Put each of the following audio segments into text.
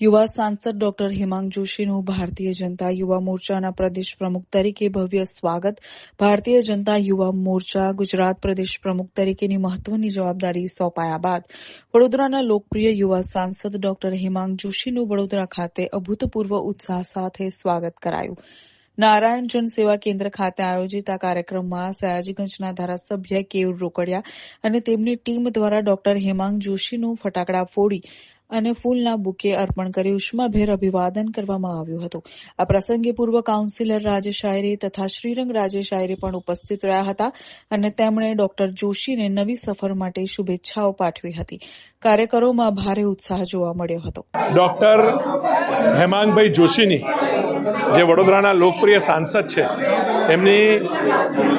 યુવા સાંસદ ડોક્ટર હિમાંગ જોશીનું ભારતીય જનતા યુવા મોરચાના પ્રદેશ પ્રમુખ તરીકે ભવ્ય સ્વાગત. ભારતીય જનતા યુવા મોરચા ગુજરાત પ્રદેશ પ્રમુખ તરીકેની મહત્વની જવાબદારી સોંપાયા બાદ વડોદરાના લોકપ્રિય યુવા સાંસદ ડોક્ટર હિમાંગ જોશીનું વડોદરા ખાતે અભૂતપૂર્વ ઉત્સાહ સાથે સ્વાગત કરાયું. નારાયણ જન સેવા કેન્દ્ર ખાતે આયોજિત આ કાર્યક્રમમાં સયાજીગંજના ધારાસભ્ય કેયુર રોકડિયા અને તેમની ટીમ દ્વારા ડોક્ટર હેમાંગ જોશીનું ફટાકડા ફોડી અને ફૂલના બુકે અર્પણ કરી ઉષ્માભેર અભિવાદન કરવામાં આવ્યું હતું. આ પ્રસંગે પૂર્વ કાઉન્સિલર રાજેશ તથા શ્રીરંગ રાજેશ પણ ઉપસ્થિત રહ્યા હતા અને તેમણે ડોક્ટર જોશીને નવી સફર માટે શુભેચ્છાઓ પાઠવી હતી. કાર્યકરોમાં ભારે ઉત્સાહ જોવા મળ્યો હતો. ડૉક્ટર હેમાંગભાઈ જોશીની જે વડોદરાના લોકપ્રિય સાંસદ છે, એમની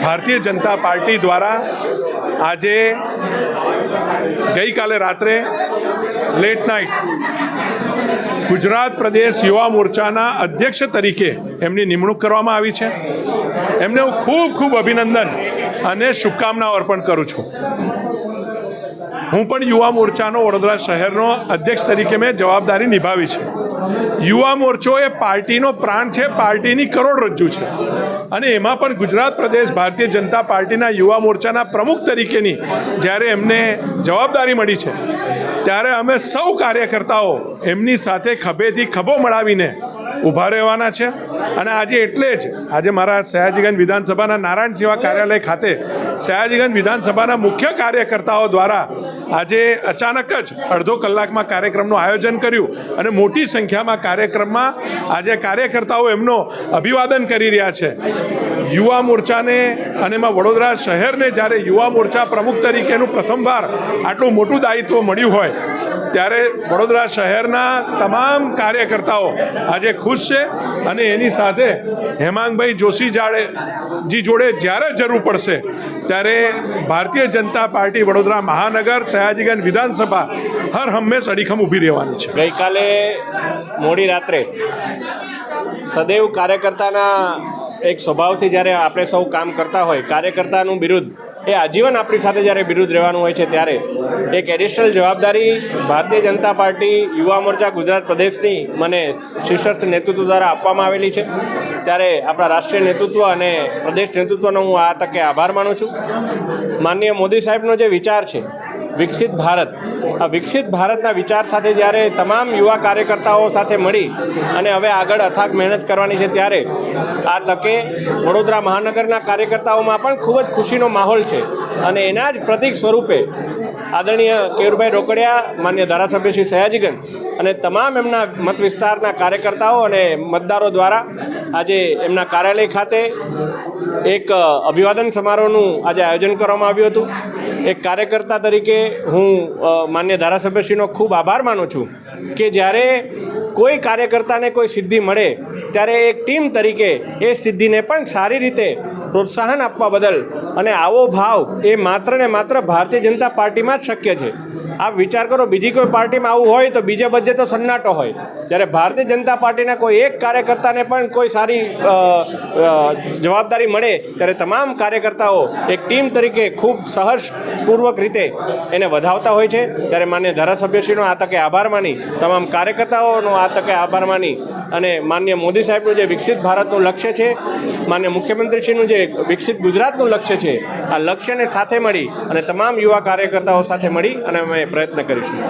ભારતીય જનતા પાર્ટી દ્વારા આજે ગઈકાલે રાત્રે લેટ નાઇટ ગુજરાત પ્રદેશ યુવા મોરચાના અધ્યક્ષ તરીકે એમની નિમણૂક કરવામાં આવી છે. એમને હું ખૂબ ખૂબ અભિનંદન અને શુભકામનાઓ અર્પણ કરું છું. હું પણ યુવા મોરચાનો વડોદરા શહેરનો અધ્યક્ષ તરીકે મેં જવાબદારી નિભાવી છે. યુવા મોરચો એ પાર્ટીનો પ્રાણ છે. પાર્ટીની કરોડરજ્જુ છે. અને એમાં પણ ગુજરાત પ્રદેશ ભારતીય જનતા પાર્ટીના યુવા મોરચાના પ્રમુખ તરીકેની જ્યારે એમને જવાબદારી મળી છે, ત્યારે અમે સૌ કાર્યકર્તાઓ એમની સાથે ખભેથી ખભો મળાવીને ઊભા રહેવાના છે. અને આજે એટલે જ આજે મારા સયાજીગંજ વિધાનસભાના નારાયણ સેવા કાર્યાલય ખાતે સયાજીગંજ વિધાનસભાના મુખ્ય કાર્યકર્તાઓ દ્વારા આજે અચાનક જ અડધો કલાકમાં કાર્યક્રમનું આયોજન કર્યું અને મોટી સંખ્યામાં કાર્યક્રમમાં આજે કાર્યકર્તાઓ એમનો અભિવાદન કરી રહ્યા છે. યુવા મોરચાને અને એમાં વડોદરા શહેરને જ્યારે યુવા મોરચા પ્રમુખ તરીકેનું પ્રથમવાર આટલું મોટું દાયિત્વ મળ્યું હોય, ત્યારે વડોદરા શહેરના તમામ કાર્યકર્તાઓ આજે ખુશ છે અને એની સાથે હેમાંગભાઈ જોશી જાડે જી જોડે જ્યારે જરૂર પડશે ત્યારે ભારતીય જનતા પાર્ટી વડોદરા મહાનગર, સયાજીગંજ વિધાનસભા હર હંમેશ અડીખમ ઊભી રહેવાની છે. ગઈકાલે મોડી રાત્રે સદૈવ કાર્યકર્તાના એક સ્વભાવથી જ્યારે આપણે સૌ કામ કરતા હોય, કાર્યકર્તાનું બિરુદ, એ આજીવન આપણી સાથે જ્યારે બિરુદ રહેવાનું હોય છે ત્યારે, એક એડિશનલ જવાબદારી ભારતીય જનતા પાર્ટી, યુવા મોરચા, ગુજરાત પ્રદેશની મને શીર્ષસ્થ નેતૃત્વ દ્વારા આપવામાં આવેલી છે. ત્યારે આપણા રાષ્ટ્રીય નેતૃત્વ અને પ્રદેશ નેતૃત્વનો હું આ તકે આભાર માનું છું. માનનીય મોદી સાહેબનો જે વિચાર છે વિકસિત ભારત. આ વિકસિત ભારતના વિચાર સાથે જ્યારે તમામ યુવા કાર્યકર્તાઓ સાથે મળી અને હવે આગળ અથાગ મહેનત કરવાની છે ત્યારે આ તકે વડોદરા મહાનગરના કાર્યકર્તાઓમાં પણ ખૂબ જ ખુશીનો માહોલ છે. અને એના જ પ્રતિક સ્વરૂપે આદરણીય કેયુરભાઈ રોકડિયા, માન્ય ધારાસભ્ય શ્રી સયાજીગન અને તમામ એમના મત વિસ્તારના કાર્યકર્તાઓ અને મતદારો દ્વારા આજે એમના કાર્યાલય ખાતે એક અભિવાદન સમારોહનું આજે આયોજન કરવામાં આવ્યું હતું. એક કાર્યકર્તા તરીકે હું માન્ય ધારાસભ્યશ્રીનો ખૂબ આભાર માનું છું કે જ્યારે કોઈ કાર્યકર્તાને કોઈ સિદ્ધિ મળે, ત્યારે એક ટીમ તરીકે એ સિદ્ધિને પણ સારી રીતે પ્રોત્સાહન આપવા બદલ અને આવો ભાવ એ માત્ર ને માત્ર ભારતીય જનતા પાર્ટીમાં જ શક્ય છે. આપ વિચાર કરો, બીજી કોઈ પાર્ટીમાં આવું હોય તો બીજે બધે તો સન્નાટો હોય. જ્યારે ભારતીય જનતા પાર્ટીના કોઈ એક કાર્યકર્તાને પણ કોઈ સારી જવાબદારી મળે, ત્યારે તમામ કાર્યકર્તાઓ એક ટીમ તરીકે ખૂબ સહર્ષપૂર્વક રીતે એને વધાવતા હોય છે. ત્યારે માન્ય ધારાસભ્યશ્રીનો આ તકે આભાર માની, તમામ કાર્યકર્તાઓનો આ તકે આભાર માની અને માન્ય મોદી સાહેબનું જે વિકસિત ભારતનું લક્ષ્ય છે, માન્ય મુખ્યમંત્રીશ્રીનું જે વિકસિત ગુજરાતનું લક્ષ્ય છે, આ લક્ષ્યને સાથે મળી અને તમામ યુવા કાર્યકર્તાઓ સાથે મળી અને અમે પ્રયત્ન કરીશું